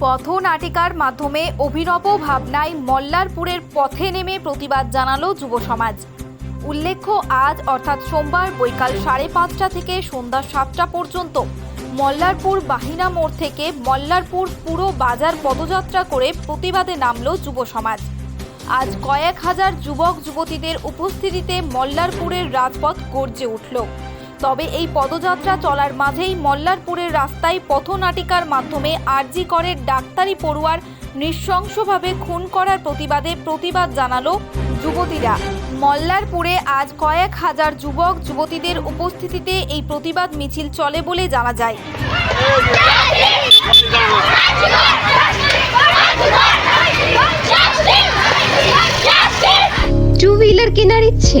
পথনাটিকার মাধ্যমে অভিনব ভাবনায় মল্লারপুরের পথে নেমে প্রতিবাদ জানালো যুব সমাজ। উল্লেখ্য, আজ অর্থাৎ সোমবার বৈকাল সাড়ে পাঁচটা থেকে সন্ধ্যা সাতটা পর্যন্ত মল্লারপুর বাহিনা মোড় থেকে মল্লারপুর পুরো বাজার পদযাত্রা করে প্রতিবাদে নামল যুব সমাজ। আজ কয়েক হাজার যুবক যুবতীদের উপস্থিতিতে মল্লারপুরের রাজপথ গর্জে উঠল। তবে এই পদযাত্রা চলার মাঝেই মল্লারপুরের রাস্তায় পথনাটিকার মাধ্যমে আরজি করের ডাক্তারি পড়ুয়ার নৃশংসভাবে খুন করার প্রতিবাদে প্রতিবাদ জানালো যুবতীরা। মল্লারপুরে আজ কয়েক হাজার যুবক যুবতীদের উপস্থিতিতে এই প্রতিবাদ মিছিল চলে বলে জানা যায়। টু হুইলার কেনার ইচ্ছে?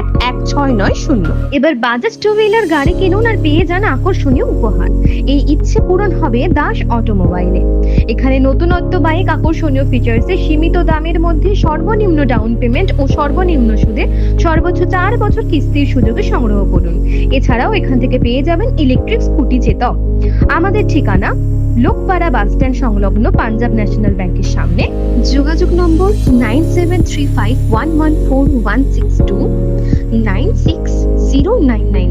এক এক ছয় নয় শূন্য। এবার বাজাজ টু হুইলার গাড়ি কিনুন আর পেয়ে যান আকর্ষণীয় উপহার। এই ইচ্ছে পূরণ হবে দাস অটোমোবাইলে। এখানে নতুনত্ব বাইক আকর্ষণীয় ফিচার্সে সীমিত দামের মধ্যে সর্বনিম্ন ডাউন পেমেন্ট ও সর্বনিম্ন সুদে সর্বোচ্চ চার বছর কিস্তির সুযোগে সংগ্রহ করুন। এছাড়াও এখান থেকে পেয়ে যাবেন ইলেকট্রিক স্কুটি চেতক। আমাদের ঠিকানা লোকপাড়া বাস স্ট্যান্ড সংলগ্ন পাঞ্জাব ন্যাশনাল ব্যাংকের সামনে। যোগাযোগ নম্বর nine seven three five one one four one six two, nine six zero nine nine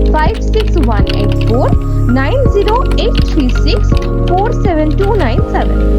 56184 90836